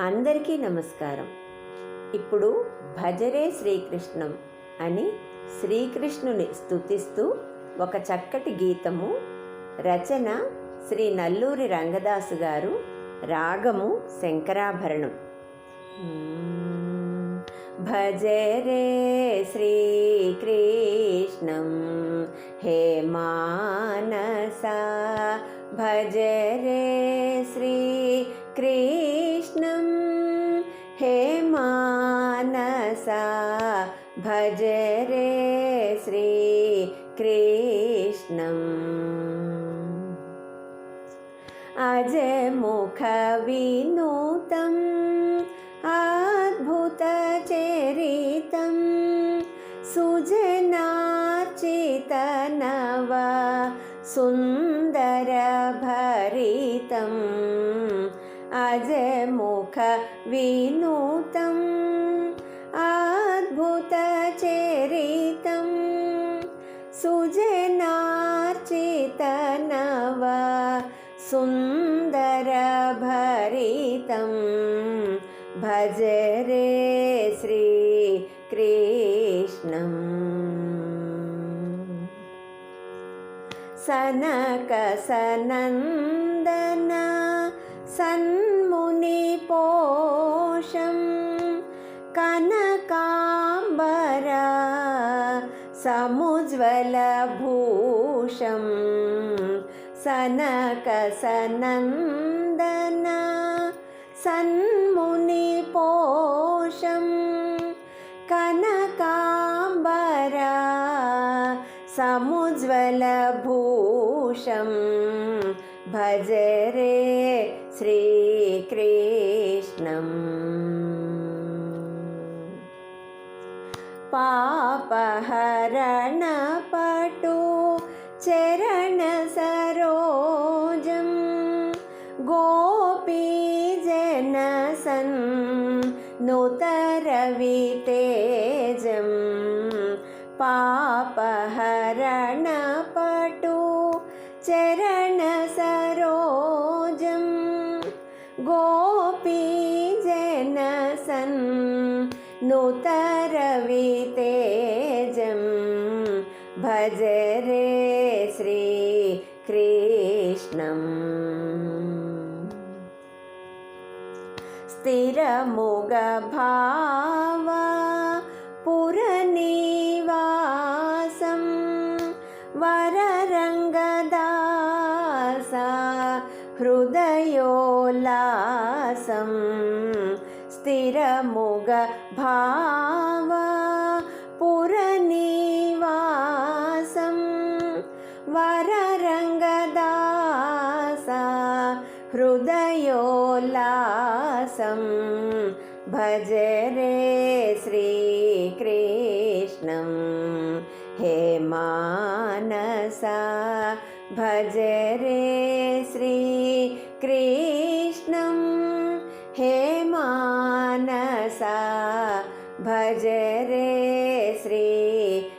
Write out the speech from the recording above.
అందరికీ నమస్కారం. ఇప్పుడు భజరే శ్రీకృష్ణం అని శ్రీకృష్ణుని స్తుతిస్తూ ఒక చక్కటి గీతము రచన శ్రీ నల్లూరి రంగదాసు గారు రాగము శంకరాభరణం. భజరే శ్రీకృష్ణం హే మానస భజరే శ్రీకృష్ణం सा भज रे श्रीकृष्णम्। अजमुखविनूतम् अद्भुतचेरितम् सुजनाचितव सुन्दरभरितम् अजमुख विनूतम् सुजनार्चितनव सुन्दरभरितं भजरे श्रीकृष्णम्। सनकसनन्दन सन्मुनिपोषं समुज्ज्वलभूषं सनकसनन्दन सन्मुनिपोषं कनकाम्बरा समुज्ज्वलभूषं भजरे श्रीकृष्णम् पापहरणपटु चरणसरोजं गोपीजनसन् नुतरवितेजं पापहरणपटु चरणसरोजं नुतरवितेजं भजरे श्रीकृष्णम्। स्थिरमुगभावा पुरनिवासं वररङ्गदासा हृदयोल्लासं स्थिरमुगभावा पुरनिवासं वररङ्गदासा हृदयोल्लासं भजरे श्रीकृष्णं। हे मानसा भजरे श्रीकृष्णं मानसा भजरे श्रीकृष्णम्